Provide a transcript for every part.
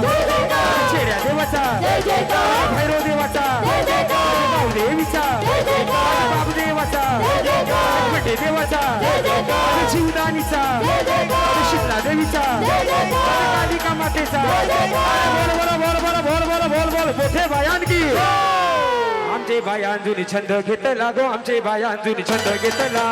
शेड्या देवाचा भैरव देवाचा देवीचा बाबदेवाचा बटे देवाचा शिवदानीचा शिवला देवीचा कालिका मातेचा बोल बोला बोल बोला बोल बोला बोल बोल मोठे भयानकी आमचे भाई अंजुनी छंद घेतला. गो आमचे भाई अंजुनी छंद घेतला.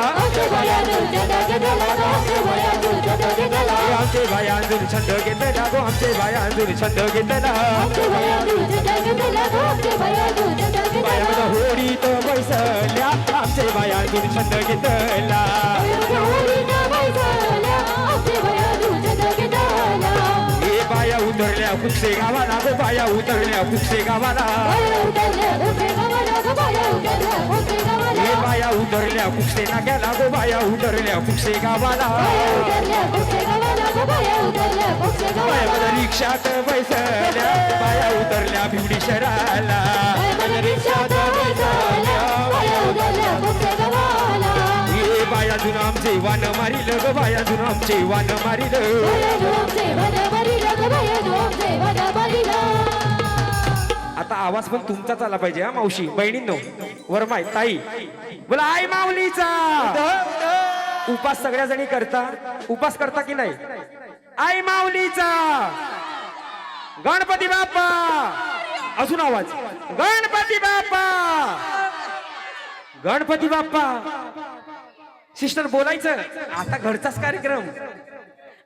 आमचे बाया जुनी छंद घेतला गो आमचे बाया जुनी छंद घेतला बाया होळी तो बैसल्या आमचे बाया जुनी छंद घेतला हे बाया उतरल्या कुक्षे गावाला गो बाया उतरल्या कुक्षे गावाला. हे बाया उतरल्या कुसे ना गेला गो बाया उतरल्या कुक्षे गावाला? रिक्षात बैसल्या बाया उतरल्या भिवडी शहराला. हे बाया जुन आमचे वान मारिल ग बाया जुन आमचे वान मारिल. आता आवाज पण तुमचाच आला पाहिजे हा मावशी. बहिणींनो वरमाय ताई. बोला आई माऊलीचा. उपास सगळ्या जणी करता. उपास करता की नाही? आई माऊलीचा. गणपती बाप्पा. अजून आवाज. गणपती बाप्पा. गणपती बाप्पा. सिस्टर बोलायचं. आता घरचाच कार्यक्रम.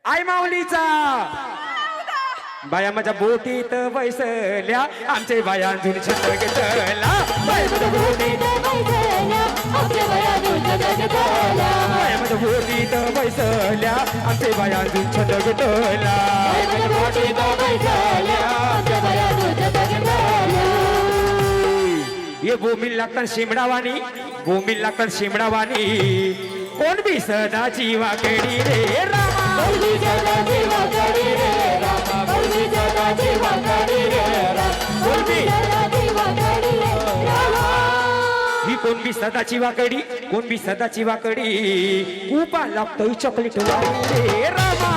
आई माऊलीचा. बाया माझ्या बोटीत बैसल्या आमचे बाया जुनी छंद घेतला. बाया माझ्या बोटीत बाया माझ्या बोटीत बैसल्या आमचे बाया जुनी छंद घेतला. ये बोंबील लागतात शिमडावानी बोंबील लागतात शिमडावानी. कोण बी सदाची वाकडी रे? रामा. ही कोण बी सदाची वाकडी कोण बी सदाची वाकडी. उपा लागतोय चॉकलेट वाली रे रामा.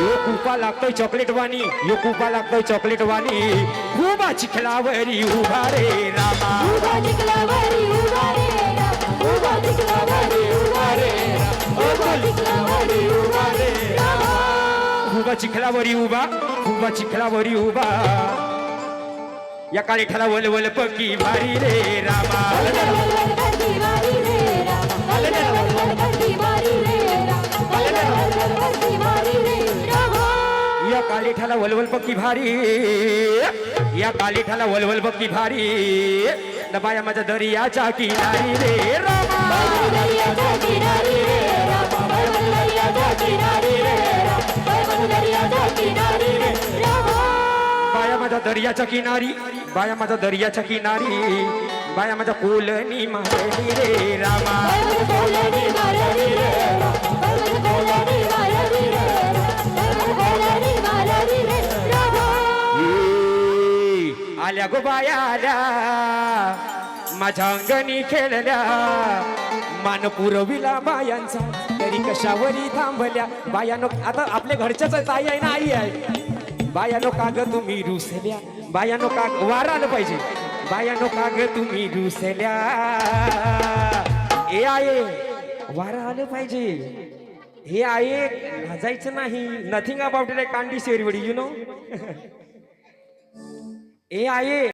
यो कुपा लागतोय चॉकलेट वाणी यो कुपा लागतोय चॉकलेट वाणी. उभा चिखलावरी उभा रे रामा. उभा चिखलावरी उभा चिखलावरी उभा चिखलावरी उभा. या काळीठाला वलवल वल वल पक्की भारी रे रामा. या काळीठाला वलवल पक्की भारी. या काळीठाला वलवल पक्की भारी. दबाया माझ्या दरियाच्या किनारी रे रामा. बाया माझ्या दर्याच्या किनारी बाया माझ्या दर्याच्या किनारी बाया माझ्या कोलनी मारली रे रामा. आल्या गो बाया आल्या. माझ्या अंगणी खेळल्या. मान पुरविला बायांचा. तरी कशावरी थांबल्या? बायानो आता आपल्या घरच्याच ताई आहे ना आई आहे? बायानो काग तुम्ही रुसल्या. बायानो काग वारा आलं पाहिजे. बायानो काग तुम्ही रुसल्या. ए आहे वारा आलं पाहिजे. हे आहे लाजायचं नाही. नथिंग अबाउट इट कांडी शेरवडी यु नो ए आहे